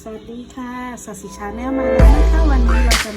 สวัสดีค่ะสัสิชาแนลมาแล้วนะคะวันนี้เราจะ